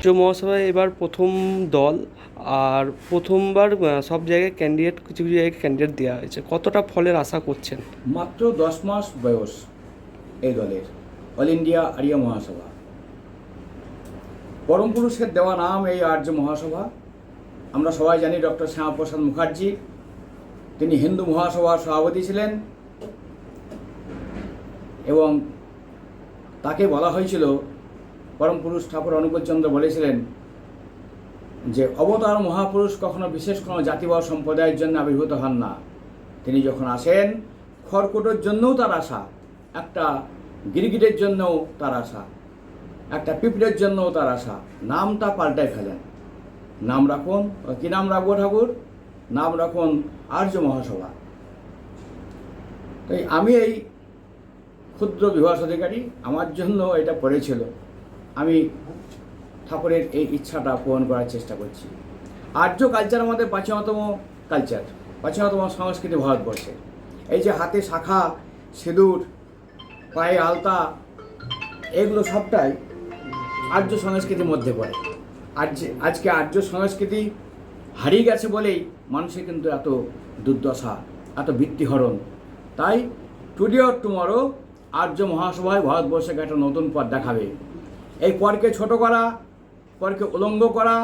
রাজ্য মহাসভায় এবার প্রথম দল আর প্রথমবার সব জায়গায় ক্যান্ডিডেট কিছু কিছু জায়গায় ক্যান্ডিডেট দেওয়া হয়েছে। কতটা ফলের আশা করছেন? মাত্র দশ মাস বয়স এই দলের অল ইন্ডিয়া আরিয়া মহাসভা। পরম পুরুষের দেওয়া নাম এই আর্য মহাসভা। আমরা সবাই জানি ডক্টর শ্যামাপ্রসাদ মুখার্জি। তিনি হিন্দু মহাসভার সভাপতি ছিলেন। এবং তাকে বলা হয়েছিল পরম পুরুষ ঠাকুর অনুকূলচন্দ্র বলেছিলেন যে, অবতার মহাপুরুষ কখনো বিশেষ কোনো জাতি বা সম্প্রদায়ের জন্য আবির্ভূত হন না। তিনি যখন আসেন, খড়কুটোর জন্যও তার আশা একটা গিরগিটের জন্যও তার আশা একটা পিঁপড়ের জন্যও তার আশা নামটা পাল্টায় ফেলেন। নাম রাখুন কী নাম রাখব ঠাকুর? নাম রাখুন আর্য মহাসভা। তাই আমি এই ক্ষুদ্র বিভাস অধিকারী, আমার জন্য এটা পড়েছিল। আমি ঠাকুরের এই ইচ্ছাটা পূরণ করার চেষ্টা করছি। আর্য কালচার আমাদের প্রাচীনতম কালচার প্রাচীনতম সংস্কৃতি ভারতবর্ষে। এই যে হাতে শাখা, সিঁদুর, পায়ে আলতা, এগুলো সবটাই আর্য সংস্কৃতির মধ্যে পড়ে। আজ আজকে আর্য সংস্কৃতি হারিয়ে গেছে বলেই মানুষের কিন্তু এত দুর্দশা, এত বৃত্তিহরণ তাই টুডে অর টুমরো আর্য মহাসভায় ভারতবর্ষকে একটা নতুন পথ দেখাবে। এই পরকে ছোট করা, পরকে উলঙ্গ করা,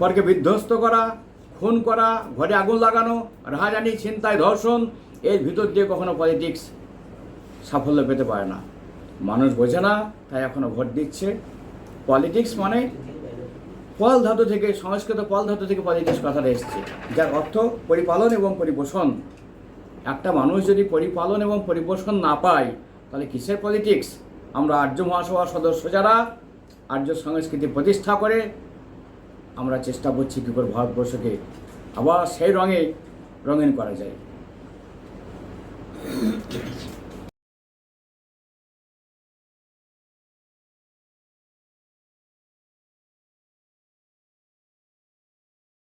পরকে বিধ্বস্ত করা, খুন করা, ঘরে আগুন লাগানো রাহাজানি ছিনতাই, ধর্ষণ, এর ভিতর দিয়ে কখনো পলিটিক্স সাফল্য পেতে পারে না। মানুষ বোঝে না, তাই এখনও ভোট দিচ্ছে। পলিটিক্স মানে পল ধাতু থেকে, সংস্কৃত পল ধাতু থেকে পলিটিক্স কথাটা এসছে। যার অর্থ পরিপালন এবং পরিপোষণ। একটা মানুষ যদি পরিপালন এবং পরিপোষণ না পায়, তাহলে কিসের পলিটিক্স আমরা আর্য মহাসভার সদস্য যারা, আর্য সংস্কৃতি প্রতিষ্ঠা করে, আমরা চেষ্টা করছি কী করে ভারতবর্ষকে আবার সেই রঙে রঙিন করা যায়।